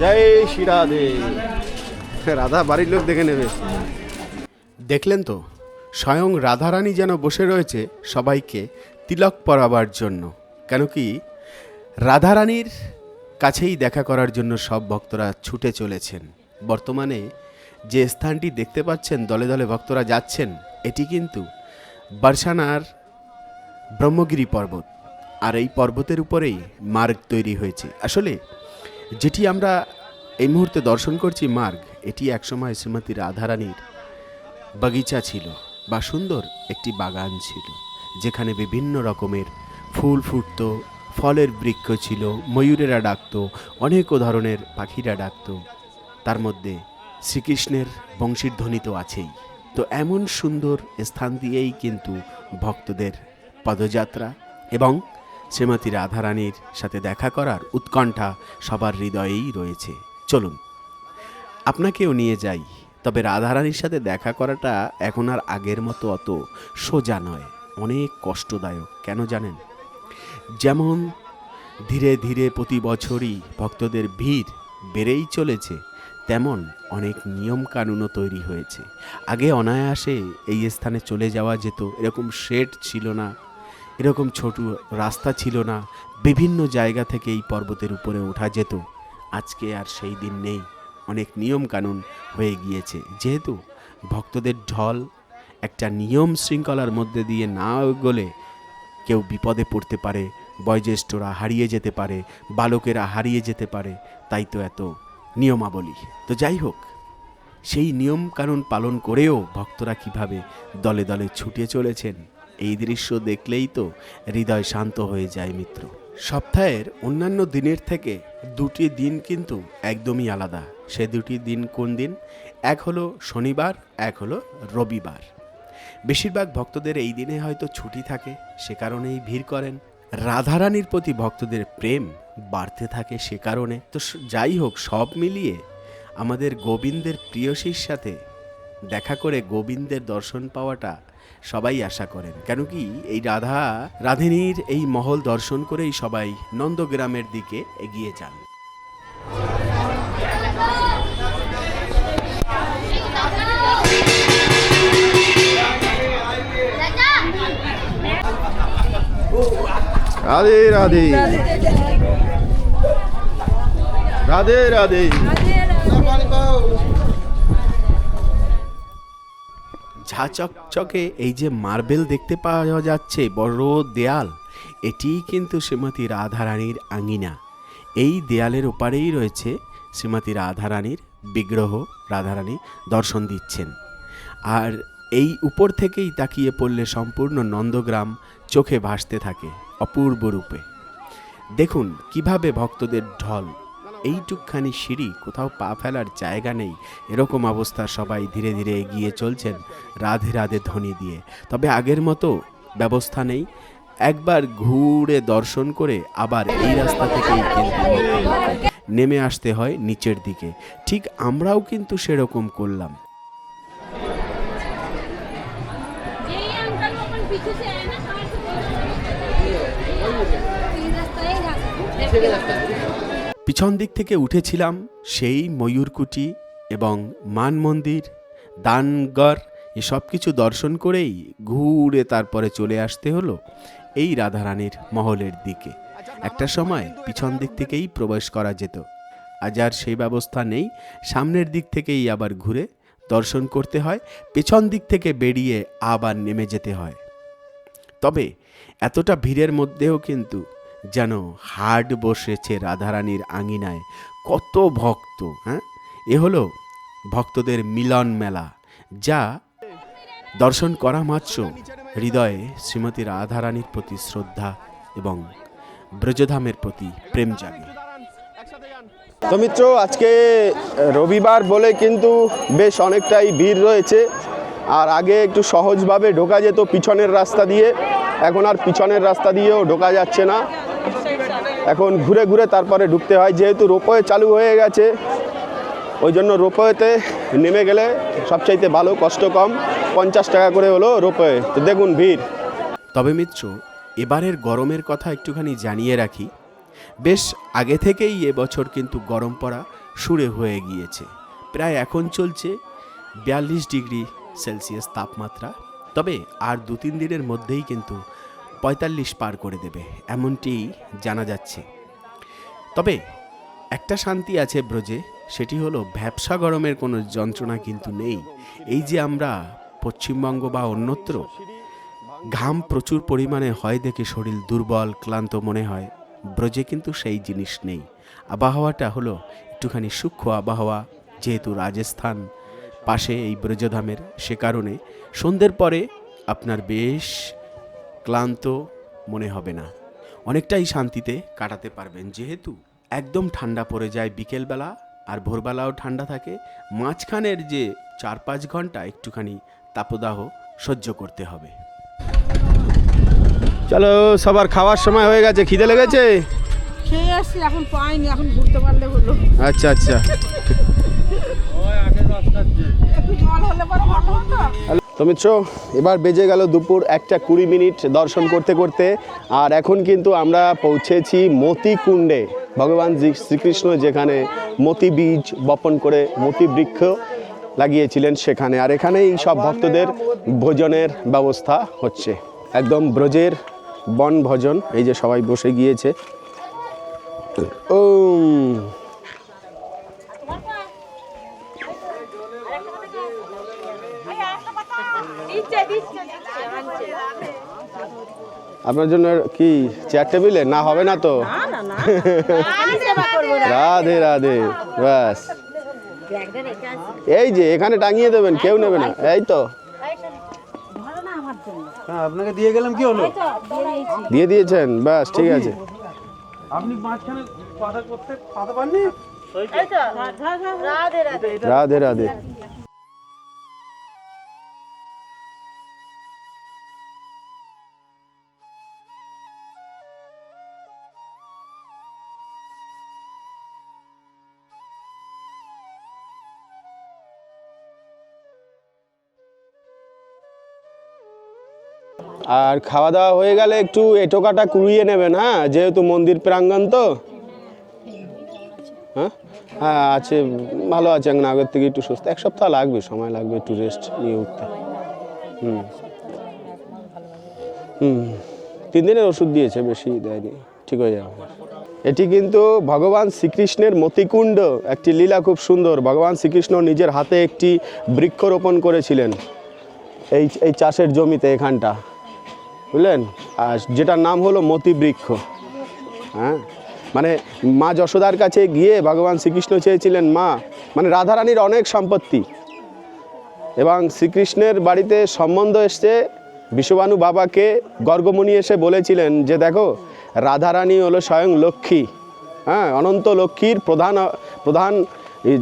জয় শ্রী রাধে। রাধা, বাড়ির লোক দেখে নেবে। দেখলেন তো, স্বয়ং রাধারানী যেন বসে রয়েছে সবাইকে তিলক পরাবার জন্য। কেন কি, রাধারানীর কাছেই দেখা করার জন্য সব ভক্তরা ছুটে চলেছেন। বর্তমানে যে স্থানটি দেখতে পাচ্ছেন, দলে দলে ভক্তরা যাচ্ছেন, এটি কিন্তু বার্সানার ব্রহ্মগিরি পর্বত। আর এই পর্বতের উপরেই মার্গ তৈরি হয়েছে। আসলে যেটি আমরা এই মুহূর্তে দর্শন করছি, মার্গ, এটি একসময় শ্রীমতী রাধারানীর বাগিচা ছিল বা সুন্দর একটি বাগান ছিল, যেখানে বিভিন্ন রকমের ফুল ফুটতো, ফলের বৃক্ষ ছিল, ময়ূরেরা ডাকতো, অনেক ধরনের পাখিরা ডাকতো। তার মধ্যে শ্রীকৃষ্ণের বংশীর ধ্বনি তো আছেই। তো এমন সুন্দর স্থান দিয়েই কিন্তু ভক্তদের পদযাত্রা এবং শ্রীমতী রাধারানীর সাথে দেখা করার উৎকণ্ঠা সবার হৃদয়েই রয়েছে। চলুন, আপনাকেও নিয়ে যাই, তবে রাধারানীর সাথে দেখা করাটা এখন আর আগের মতো অত সোজা নয়, অনেক কষ্টদায়ক, কেন জানেন? যেমন ধীরে ধীরে প্রতি বছরই ভক্তদের ভিড় বেড়েই চলেছে, তেমন অনেক নিয়ম কানুনও তৈরি হয়েছে। আগে অনায়াসে এই স্থানে চলে যাওয়া যেত, এরকম শেড ছিল না। এরকম ছোট রাস্তা ছিল না। বিভিন্ন জায়গা থেকে এই পর্বতের উপরে ওঠা যেত। আজকে আর সেই দিন নেই। অনেক নিয়ম কানুন হয়ে গিয়েছে। যেহেতু ভক্তদের ঢল একটা নিয়ম শৃঙ্খলার মধ্যে দিয়ে না গলে কেউ বিপদে পড়তে পারে, বয়োজ্যেষ্ঠরা হারিয়ে যেতে পারে, বালকেরা হারিয়ে যেতে পারে, তাই তো এত নিয়মাবলী। তো যাই হোক, সেই নিয়ম কানুন পালন করেও ভক্তরা কীভাবে দলে দলে ছুটে চলেছেন এই দৃশ্য দেখলেই তো হৃদয় শান্ত হয়ে যায় মিত্র। সপ্তাহের অন্যান্য দিনের থেকে দুটি দিন কিন্তু একদমই আলাদা। সে দুটি দিন কোন দিন? এক হলো শনিবার, এক হলো রবিবার। বেশিরভাগ ভক্তদের এই দিনে হয়তো ছুটি থাকে, সে কারণেই ভিড় করেন। রাধারানীর প্রতি ভক্তদের প্রেম বাড়তে থাকে সে কারণে। তো যাই হোক, সব মিলিয়ে আমাদের গোবিন্দের প্রিয়সীর সাথে দেখা করে গোবিন্দের দর্শন পাওয়াটা সবাই আশা করেন। কেন কি এই রাধা রাধিনীর এই মহল দর্শন করেই সবাই নন্দগ্রামের দিকে এগিয়ে যান। রাধে রাধে। রাধে রাধে। ঝাচকচকে এই যে মার্বেল দেখতে পাওয়া যাচ্ছে, বড় দেয়াল এটিই কিন্তু শ্রীমতী রাধারানীর আঙিনা। এই দেয়ালের ওপারেই রয়েছে শ্রীমতী রাধারানীর বিগ্রহ, রাধারানী দর্শন দিচ্ছেন। আর এই উপর থেকেই তাকিয়ে পড়লে সম্পূর্ণ নন্দগ্রাম চোখে ভাসতে থাকে অপূর্ব রূপে। দেখুন, কীভাবে ভক্তদের ঢল এইটুকখানি সিঁড়ি কোথাও পা ফেলার জায়গা নেই। এরকম অবস্থা সবাই ধীরে ধীরে এগিয়ে চলছেন রাধে রাধে ধ্বনি দিয়ে। তবে আগের মতো ব্যবস্থা নেই। একবার ঘুরে দর্শন করে আবার এই রাস্তা থেকে নেমে আসতে হয় নিচের দিকে। ঠিক আমরাও কিন্তু সেরকম করলাম। Gracias. পিছন দিক থেকে উঠেছিলাম সেই ময়ূরকুটি এবং মান মন্দির দানগড়, এসব কিছু দর্শন করেই ঘুরে তারপরে চলে আসতে হলো এই রাধারানীর মহলের দিকে। একটা সময় পিছন দিক থেকেই প্রবেশ করা যেত। আজ আর সেই ব্যবস্থা নেই। সামনের দিক থেকেই আবার ঘুরে দর্শন করতে হয়। পেছন দিক থেকে বেরিয়ে আবার নেমে যেতে হয়। তবে এতটা ভিড়ের মধ্যেও কিন্তু যেন হাট বসেছে রাধারানীর আঙিনায়। কত ভক্ত হ্যাঁ? এ হলো ভক্তদের মিলন মেলা, যা দর্শন করা মাত্র হৃদয়ে শ্রীমতী রাধারানীর প্রতি শ্রদ্ধা এবং ব্রজধামের প্রতি প্রেম জাগে। তো মিত্র, আজকে রবিবার বলে কিন্তু বেশ অনেকটাই ভিড় রয়েছে। আর আগে একটু সহজভাবে ঢোকা যেত পিছনের রাস্তা দিয়ে, এখন আর পিছনের রাস্তা দিয়েও ঢোকা যাচ্ছে না। এখন ঘুরে ঘুরে তারপরে ঢুকতে হয়। যেহেতু রোপওয়ে চালু হয়ে গেছে, ওই জন্য রোপওয়েতে নেমে গেলে সবচাইতে ভালো কষ্ট কম পঞ্চাশ টাকা করে হলো রোপওয়ে। তো দেখুন ভিড়। তবে মিত্র, এবারের গরমের কথা একটুখানি জানিয়ে রাখি। বেশ আগে থেকেই এবছর কিন্তু গরম পড়া সুরে হয়ে গিয়েছে। প্রায় এখন চলছে বিয়াল্লিশ ডিগ্রি সেলসিয়াস তাপমাত্রা। তবে আর দু তিন দিনের মধ্যেই কিন্তু পঁয়তাল্লিশ পার করে দেবে, এমনটি জানা যাচ্ছে। তবে একটা শান্তি আছে ব্রজে, সেটি হলো ভ্যাবসা গরমের কোনো যন্ত্রণা কিন্তু নেই। এই যে আমরা পশ্চিমবঙ্গ বা অন্যত্র, ঘাম প্রচুর পরিমাণে হয় দেখে শরীর দুর্বল, ক্লান্ত মনে হয়, ব্রজে কিন্তু সেই জিনিস নেই। আবহাওয়াটা হলো একটুখানি সূক্ষ্ম আবহাওয়া, যেহেতু রাজস্থান পাশে এই ব্রজধামের, সে কারণে সন্ধ্যের পরে আপনার বেশ ক্লান্ত মনে হবে না। অনেকটাই শান্তিতে কাটাতে পারবেন। যেহেতু একদম ঠান্ডা পড়ে যায় বিকেলবেলা আর ভোরবেলাও ঠান্ডা থাকে মাঝখানের যে চার পাঁচ ঘণ্টা একটুখানি তাপদাহ সহ্য করতে হবে। চলো সবার খাওয়ার সময় হয়ে গেছে। খিদে লেগেছে? খেয়ে আসছি এখন পাইনি এখন ঘুরতে পারলে হলো। আচ্ছা আচ্ছা। তো মিত্র, এবার বেজে গেল দুপুর একটা কুড়ি মিনিট দর্শন করতে করতে, আর এখন কিন্তু আমরা পৌঁছেছি মতিকুণ্ডে। ভগবান শ্রী- শ্রীকৃষ্ণ যেখানে মতি বীজ বপন করে মতি বৃক্ষ লাগিয়েছিলেন সেখানে। আর এখানেই সব ভক্তদের ভোজনের ব্যবস্থা হচ্ছে। একদম ব্রজের বন ভোজন এই যে সবাই বসে গিয়েছে। ও আপনার জন্য কি চেয়ার টেবিলে না হবে না তো রাধে রাধে ব্যাস এই যে এখানে টাঙিয়ে দেবেন কেউ নেবে না এই তো হ্যাঁ আপনাকে দিয়ে গেলাম কি হলো দিয়ে দিয়েছেন ব্যাস ঠিক আছে আপনি মাঝখানে কথা করতে কথা পাননি রাধে রাধে রাধে রাধে আর খাওয়া দাওয়া হয়ে গেলে একটু এটোকাটা কুড়িয়ে নেবেন হ্যাঁ? যেহেতু মন্দির প্রাঙ্গণ তো। হ্যাঁ? হ্যাঁ আছে, ভালো আছে, এখন আগের থেকে একটু সুস্থ। এক সপ্তাহ লাগবে, সময় লাগবে একটু রেস্ট নিয়ে উঠতে। হুম। হুম। তিন দিনের ওষুধ দিয়েছে, বেশি দেয়নি, ঠিক হয়ে যাবে। এটি কিন্তু ভগবান শ্রীকৃষ্ণের মতিকুণ্ড, একটি লীলা খুব সুন্দর। ভগবান শ্রীকৃষ্ণ নিজের হাতে একটি বৃক্ষরোপণ করেছিলেন, এই এই চাষের জমিতে এখানটা। বুঝলেন? আর যেটার নাম হলো মতি বৃক্ষ হ্যাঁ? মানে মা যশোদার কাছে গিয়ে ভগবান শ্রীকৃষ্ণ চেয়েছিলেন, মা মানে রাধারানীর অনেক সম্পত্তি। এবং শ্রীকৃষ্ণের বাড়িতে সম্বন্ধ এসছে, বিশ্ববানু বাবাকে গর্গমণি এসে বলেছিলেন যে, দেখো, রাধারানী হলো স্বয়ং লক্ষ্মী। হ্যাঁ অনন্ত লক্ষ্মীর প্রধান প্রধান,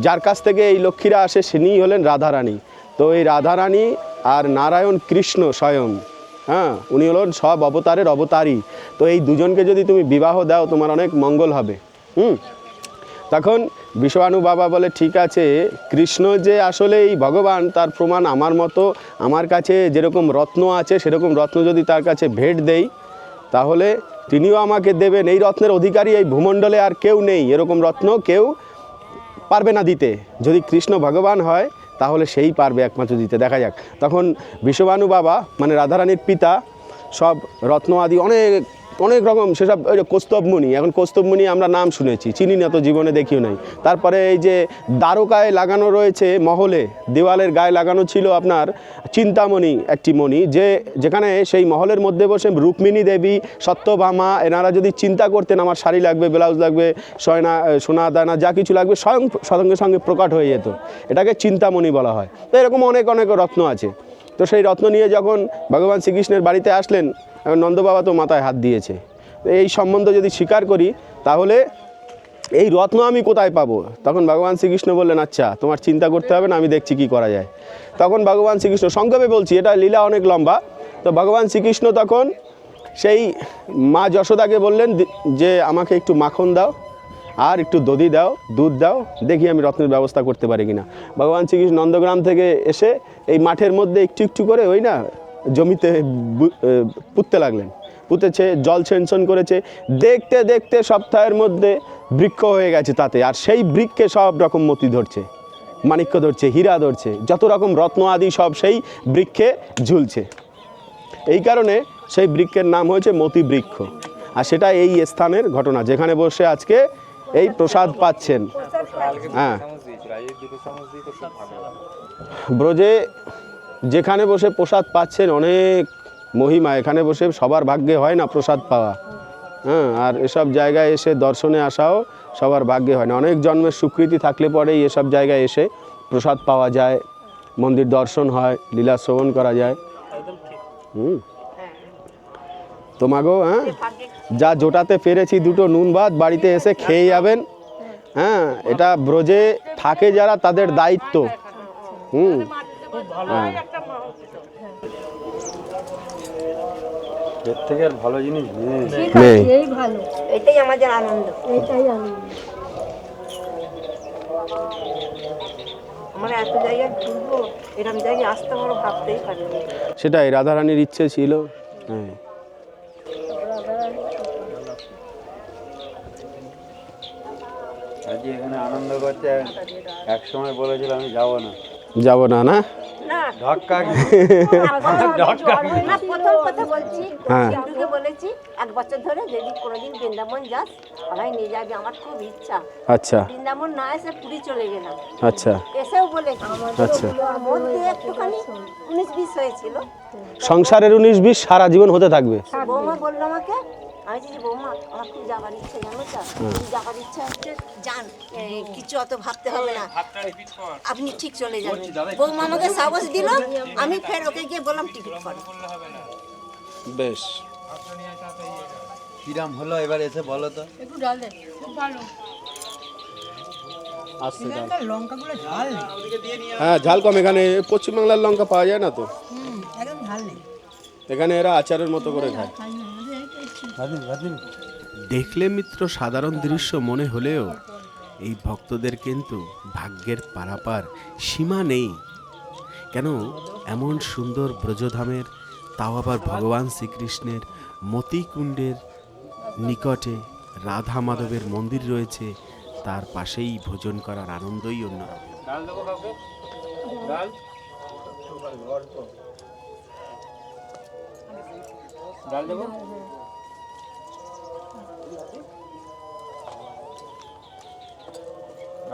যার কাছ থেকে এই লক্ষ্মীরা আসে তিনিই হলেন রাধারানী। তো এই রাধারানী আর নারায়ণ কৃষ্ণ স্বয়ং। হ্যাঁ উনি হলেন সব অবতারের অবতারই তো এই দুজনকে যদি তুমি বিবাহ দাও, তোমার অনেক মঙ্গল হবে। হুম? তখন বিশ্ববানু বাবা বলে, ঠিক আছে, কৃষ্ণ যে আসলে এই ভগবান, তার প্রমাণ আমার মতো, আমার কাছে যেরকম রত্ন আছে, সেরকম রত্ন যদি তার কাছে ভেট দেই, তাহলে তিনিও আমাকে দেবেন। এই রত্নের অধিকারী এই ভূমণ্ডলে আর কেউ নেই। এরকম রত্ন কেউ পারবে না দিতে। যদি কৃষ্ণ ভগবান হয় তাহলে সেই পারবে একমাত্র দিতে দেখা যাক। তখন বিশ্ববানু বাবা মানে রাধারানীর পিতা, সব রত্ন আদি অনেক অনেক রকম সেসব ওই যে কৌস্তবমণি এখন কৌস্তবমণি আমরা নাম শুনেছি, চিনি না তো, জীবনে দেখিও নাই। তারপরে এই যে দ্বারকায় লাগানো রয়েছে মহলে, দেওয়ালের গায়ে লাগানো ছিল আপনার চিন্তামণি একটি মণি, যে যেখানে সেই মহলের মধ্যে বসে রুক্মিণী দেবী, সত্যভামা, এনারা যদি চিন্তা করতেন আমার শাড়ি লাগবে, ব্লাউজ লাগবে, সয়না সোনা, দানা, যা কিছু লাগবে, স্বয়ং সঙ্গে সঙ্গে প্রকাট হয়ে যেত। এটাকে চিন্তামণি বলা হয়। তো এরকম অনেক অনেক রত্ন আছে। তো সেই রত্ন নিয়ে যখন ভগবান শ্রীকৃষ্ণের বাড়িতে আসলেন, এখন নন্দবাবা তো মাথায় হাত দিয়েছে। এই সম্বন্ধ যদি স্বীকার করি, তাহলে এই রত্ন আমি কোথায় পাবো? তখন ভগবান শ্রীকৃষ্ণ বললেন আচ্ছা তোমার চিন্তা করতে হবে না, আমি দেখছি কি করা যায়। তখন ভগবান শ্রীকৃষ্ণ, সংক্ষেপে বলছি, এটা লীলা অনেক লম্বা। তো ভগবান শ্রীকৃষ্ণ তখন সেই মা যশোদাকে বললেন যে আমাকে একটু মাখন দাও। আর একটু দধি দাও, দুধ দাও, দেখি আমি রত্নের ব্যবস্থা করতে পারি কিনা। ভগবান শ্রীকৃষ্ণ নন্দগ্রাম থেকে এসে এই মাঠের মধ্যে একটু একটু করে ওই না জমিতে পুঁততে লাগলেন। পুঁতেছে, জল সেনশন করেছে। দেখতে দেখতে সপ্তাহের মধ্যে বৃক্ষ হয়ে গেছে তাতে। আর সেই বৃক্ষে সব রকম মতি ধরছে, মাণিক্য ধরছে, হীরা ধরছে। যত রকম রত্ন আদি সব সেই বৃক্ষে ঝুলছে। এই কারণে সেই বৃক্ষের নাম হয়েছে মতি বৃক্ষ। আর সেটা এই স্থানের ঘটনা, যেখানে বসে আজকে এই প্রসাদ পাচ্ছেন। হ্যাঁ। ব্রজে যেখানে বসে প্রসাদ পাচ্ছেন অনেক মহিমা, এখানে বসে সবার ভাগ্যে হয় না প্রসাদ পাওয়া। হ্যাঁ আর এসব জায়গায় এসে দর্শনে আসাও সবার ভাগ্যে হয় না। অনেক জন্মের স্বীকৃতি থাকলে পরেই এসব জায়গায় এসে প্রসাদ পাওয়া যায়, মন্দির দর্শন হয়, লীলা শ্রবণ করা যায়। হুম। তোমাকেও হ্যাঁ? যা জোটাতে পেরেছি দুটো নুন ভাত বাড়িতে এসে খেয়ে যাবেন। হ্যাঁ এটা ব্রজে থাকে যারা তাদের দায়িত্ব। হুম। হ্যাঁ। এর থেকে আর ভালো জিনিস নেই। নেই। এই ভালো। এটাই আমাদের আনন্দ। এটাই আনন্দ। আমরা এত জায়গায় ঘুরবো এরকম জায়গায় আসতে আমরা ভাবতেই পারিনি। সেটাই রাধারানীর ইচ্ছে ছিল। হ্যাঁ। আজকে এখানে আনন্দ করতে এক সময় বলেছিল আমি যাব না। যাব না না? না। ধাক্কা প্রথম কথা বলছি হ্যাঁ। সিন্ধুকে বলেছি এক বছর ধরে যদি কোনোদিন বৃন্দাবন যাস আমায় নিয়ে যাবি আমার খুব ইচ্ছা। আচ্ছা। বৃন্দাবন না এসে পুরী চলে গেলাম। আচ্ছা। এসেও বলেছি আচ্ছা। মধ্যে একটুখানি উনিশ বিশ হয়েছিল। সংসারের উনিশ বিশ সারা জীবন হতে থাকবে। বৌমা বলল আমাকে আমি বলছি বৌমা আমার খুব যাবার ইচ্ছে জানো তো? যাবার ইচ্ছা হচ্ছে যান কিছু অত ভাবতে হবে না। আপনি ঠিক চলে যাবেন। বৌমা আমাকে সাহস দিল আমি ফের ওকে গিয়ে বললাম টিকিট করো বেশ। কিরাম হলো এবার এসে বলো তো? একটু ডাল দে খুব ভালো। হ্যাঁ ঝাল কম। এখানে পশ্চিমবাংলার লঙ্কা পাওয়া যায় না তো? একদম ঝাল নেই। এখানে এরা আচারের মতো করে খায়। দেখলে মিত্র সাধারণ দৃশ্য মনে হলেও এই ভক্তদের কিন্তু ভাগ্যের পারাপার সীমা নেই। কেন? এমন সুন্দর ব্রজধামের তাও আবার ভগবান শ্রীকৃষ্ণের মতিকুণ্ডের নিকটে রাধা মাধবের মন্দির রয়েছে তার পাশেই ভোজন করার আনন্দই অন্যরকম। ডাল দেবো?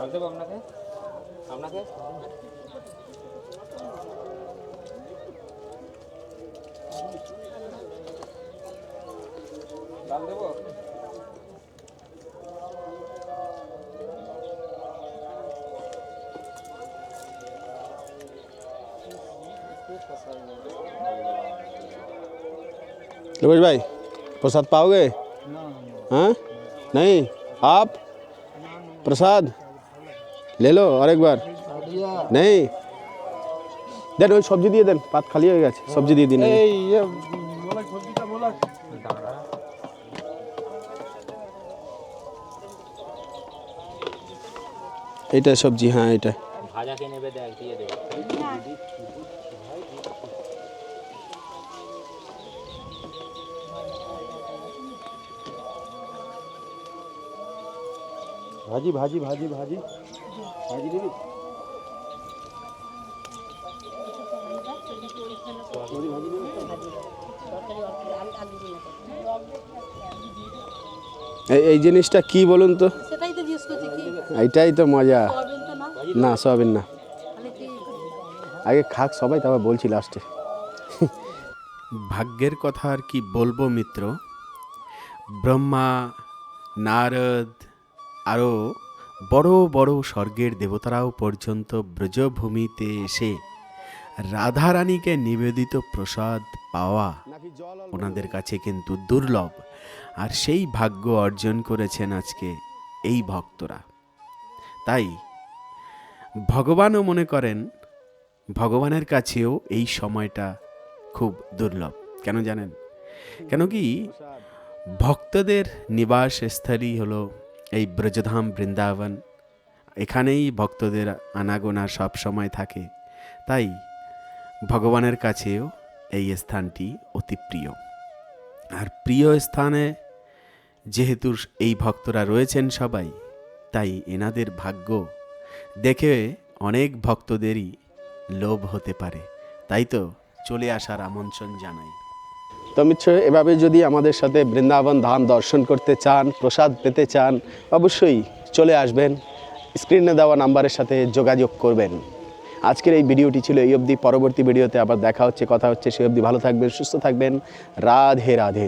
কাউকে ডাল ডাল দেবো ডাল দেবো আপনাকে আপনাকে ডাল দেবো रमेश भाई प्रसाद पाओगे हाँ नहीं आप प्रसाद ले लो और एक बार नहीं দেন ওই সবজি দিয়ে দেন পাত খালি হয়ে গেছে সবজি দিয়ে দিন এই ইয়ে বলা সবজিটা বলা এইটা সবজি হ্যাঁ এটা ভাজাকে নেবে দেখ দিয়ে দেবে ভাজি ভাজি ভাজি ভাজি ভাজি দিবি এই এই জিনিসটা কি বলুন তো? সেটাই তো জিজ্ঞেস করছি কি? এইটাই তো মজা। না? না না। আগে খাক সবাই তারপর বলছি লাস্টে ভাগ্যের কথা আর কি বলব মিত্র? ব্রহ্মা নারদ আরও বড় বড় স্বর্গের দেবতারাও পর্যন্ত ব্রজভূমিতে এসে রাধারানীকে নিবেদিত প্রসাদ পাওয়া ওনাদের কাছে কিন্তু দুর্লভ। আর সেই ভাগ্য অর্জন করেছেন আজকে এই ভক্তরা। তাই ভগবানও মনে করেন ভগবানের কাছেও এই সময়টা খুব দুর্লভ। কেন জানেন? কেন কি ভক্তদের নিবাস স্থলই হলো এই ব্রজধাম বৃন্দাবন, এখানেই ভক্তদের আনাগোনা সব সময় থাকে। তাই ভগবানের কাছেও এই স্থানটি অতি প্রিয়। আর প্রিয় স্থানে যেহেতু এই ভক্তরা রয়েছেন সবাই, তাই এনাদের ভাগ্য দেখে অনেক ভক্তদেরই লোভ হতে পারে। তাই তো চলে আসার আমন্ত্রণ জানাই। তো মিত্র, এভাবে যদি আমাদের সাথে বৃন্দাবন ধাম দর্শন করতে চান, প্রসাদ পেতে চান, অবশ্যই চলে আসবেন। স্ক্রিনে দেওয়া নাম্বারের সাথে যোগাযোগ করবেন। আজকের এই ভিডিওটি ছিল এই অবধি। পরবর্তী ভিডিওতে আবার দেখা হচ্ছে, কথা হচ্ছে। সেই অবধি ভালো থাকবেন, সুস্থ থাকবেন। রাধে রাধে।